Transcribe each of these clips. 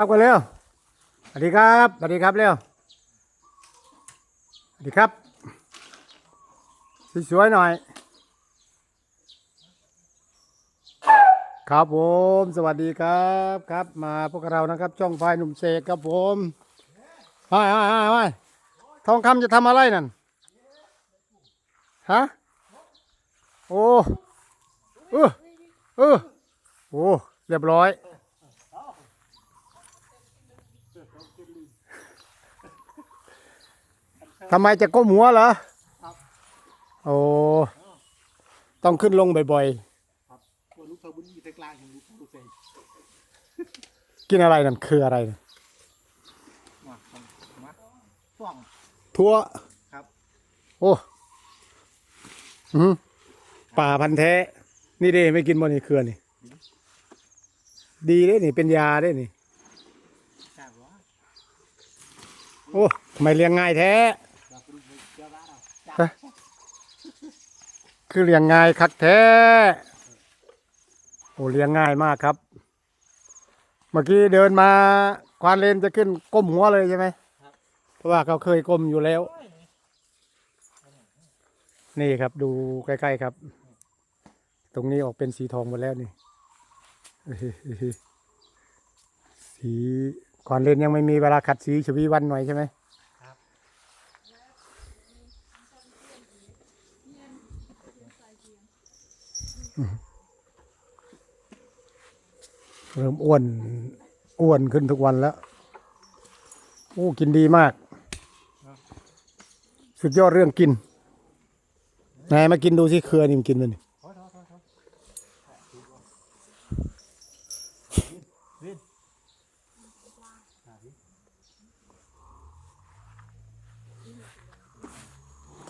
ครับกันเร็วสวัสดีครับสวัสดีครับเร็วสวัสดีครับสวยๆหน่อย ครับผมสวัสดีครับครับ มาพวกเรานะครับ ช่องไฟหนุ่มเสกครับผมไห้ไห้ไห้ไห้ทองคำจะทำอะไรนั่นฮะโอ้เออเออโอ้เรียบร้อย ทำไมจะก้มหัวเหรอโอ้ต้องขึ้นลงบ่อยตัวลูกเทอร์บุนี่ตะกลางของลูกลูกเซนๆกินอะไรนั่นคืออะไรนั่นมามาฟ้องทั่วครับ โอ้อืมป่าพันธุ์แท้ นี่เด้ไม่กินบนนี่เครือนี่ ดีเด้นี่เป็นยาเด้นี่ จ้างวะ โอ้ไม่เลี้ยงง่ายแท้คือเลี้ยงง่ายคักแท้โอ้เลี้ยงง่ายมากครับ เมื่อกี้เดินมาควานเลนจะขึ้นก้มหัวเลยใช่ไหมเพราะว่าเขาเคยก้มอยู่แล้ว นี่ครับดูใกล้ๆครับ ตรงนี้ออกเป็นสีทองหมดแล้วนี่ สี ควานเลนยังไม่มีเวลาขัดสีชวีวันหน่อยใช่ไหมเริ่มอ้วนอ้วนขึ้นทุกวันแล้ว โอ้ กินดีมาก สุดยอดเรื่องกินไหนายมากินดูสิเครือนี่มันกินมันนี่ ขอโทษขอโทษวิน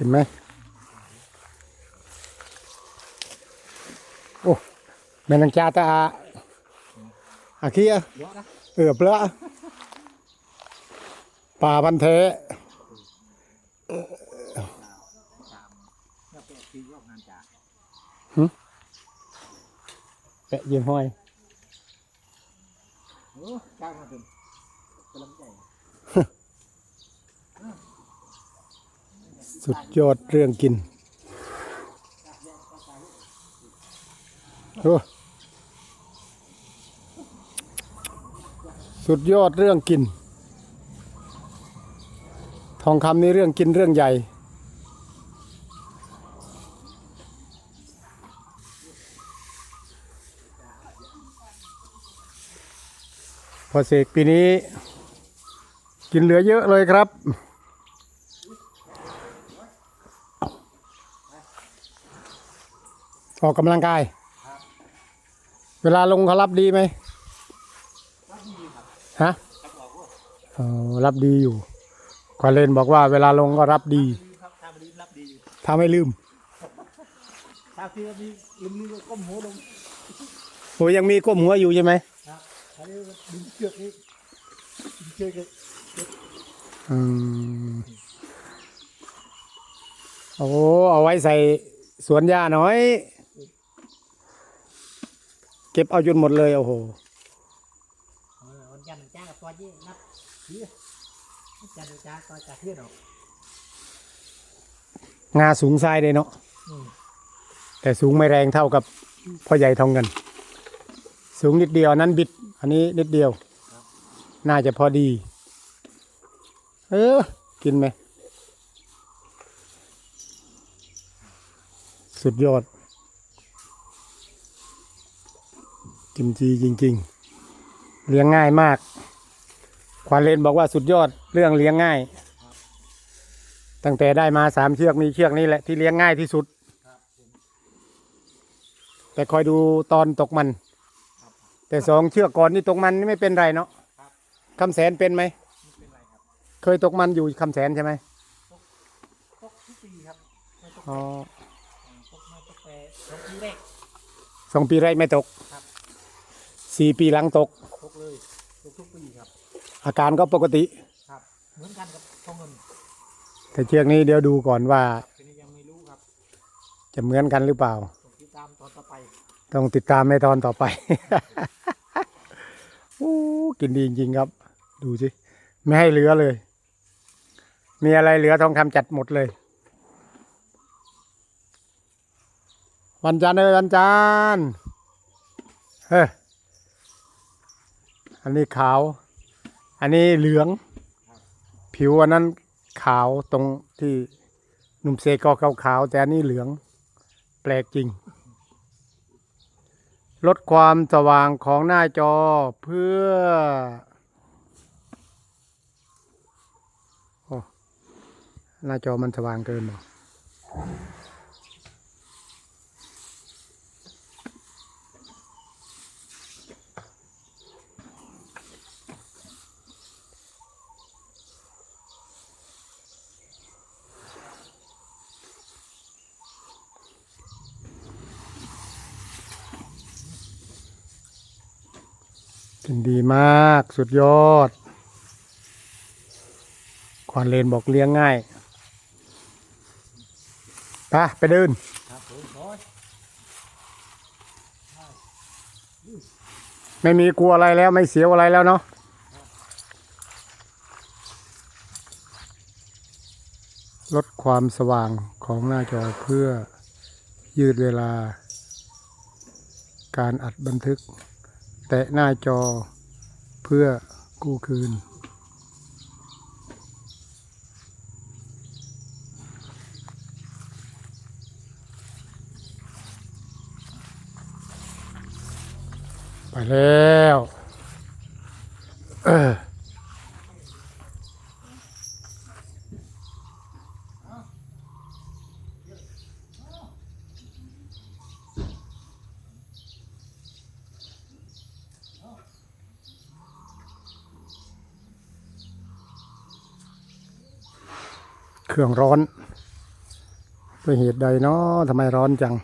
กินไหมโอ้แม่นังจาตาอาอาขี้อะเยอะนะเอือบละป่าพันธุ์แท้สามแล้วแปดปีรอบงานจ่าแปะเยี่ยมห้อยโอ้จ้างมาเป็นกำลังใจ สุดยอดเรื่องกินโอ้สุดยอดเรื่องกิน ทองคำนี่เรื่องกินเรื่องใหญ่พอเสกปีนี้ กินเหลือเยอะเลยครับ ออกกำลังกาย เวลาลงเขารับดีไหมฮะอ๋อรับดีอยู่ควาเลนบอกว่าเวลาลงก็รับดีลืมครับทำดีรับดีอยู่ถ้าไม่ลืมถ้าคือมีลืมลืมก็ก้มหัวลงโหยังมีก้มหัวอยู่ใช่ไหมครับอันนี้ดึงเชือกนี้ดึงเชือกนี้อืมโอ้เอาไว้ใส่สวนหญ้าหน่อยเก็บเอาจนหมดเลยโอ้โหเออวันจันทร์จ้ากับตัวยี่นับเฮียจันทร์จ้าตัวจ่าเฮียหรอกงาสูงทรายเลยเนาะอืมแต่สูงไม่แรงเท่ากับพ่อใหญ่ทองเงิน สูงนิดเดียวอันนั้นบิด อันนี้นิดเดียว น่าจะพอดี เออ กินไหม สุดยอด กิมจีจริง ๆ เลี้ยงง่ายมาก ควานเลนบอกว่าสุดยอดเรื่องเลี้ยงง่าย ตั้งแต่ได้มาสามเชือกมีเชือกนี้แหละที่เลี้ยงง่ายที่สุด แต่คอยดูตอนตกมัน แต่สองเชือกก่อนนี่ตกมันนี่ไม่เป็นไรเนาะคำแสนเป็นไหมไม่เป็นไรครับเคยตกมันอยู่คำแสนใช่ไหมตกทุกปีครับไม่ตกอ๋อตกมาตกแต่ตกปีแรกสองปีแรกไม่ตกครับ สี่ปีหลังตก ตกเลยตกทุกปีครับ อาการก็ปกติครับ เหมือนกันกับทองเงินแต่เชือกนี้เดี๋ยวดูก่อนว่า ทีนี้ยังไม่รู้ครับจะเหมือนกันหรือเปล่า ต้องติดตามตอนต่อไปต้องติดตามในตอนต่อไป โอ้กินดีจริงๆครับ ดูสิ ไม่ให้เหลือเลย มีอะไรเหลือทองคำจัดหมดเลย วันจันทร์เอ้ยวันจันทร์เฮ้ย อันนี้ขาว อันนี้เหลือง ผิวอันนั้นขาวตรงที่หนุ่มเซก็ขาวๆแต่อันนี้เหลือง แปลกจริง ลดความสว่างของหน้าจอเพื่อโอ้หน้าจอมันสว่างเกินหรอ กินดีมากสุดยอดควานเลนบอกเลี้ยงง่ายไปไปเดินไม่มีกลัวอะไรแล้วไม่เสียวอะไรแล้วเนาะลดความสว่างของหน้าจอเพื่อยืดเวลา การอัดบันทึก แตะหน้าจอเพื่อกู้คืน ไปแล้ว เออ เครื่องร้อนด้วยเหตุใดเนาะทำไมร้อนจัง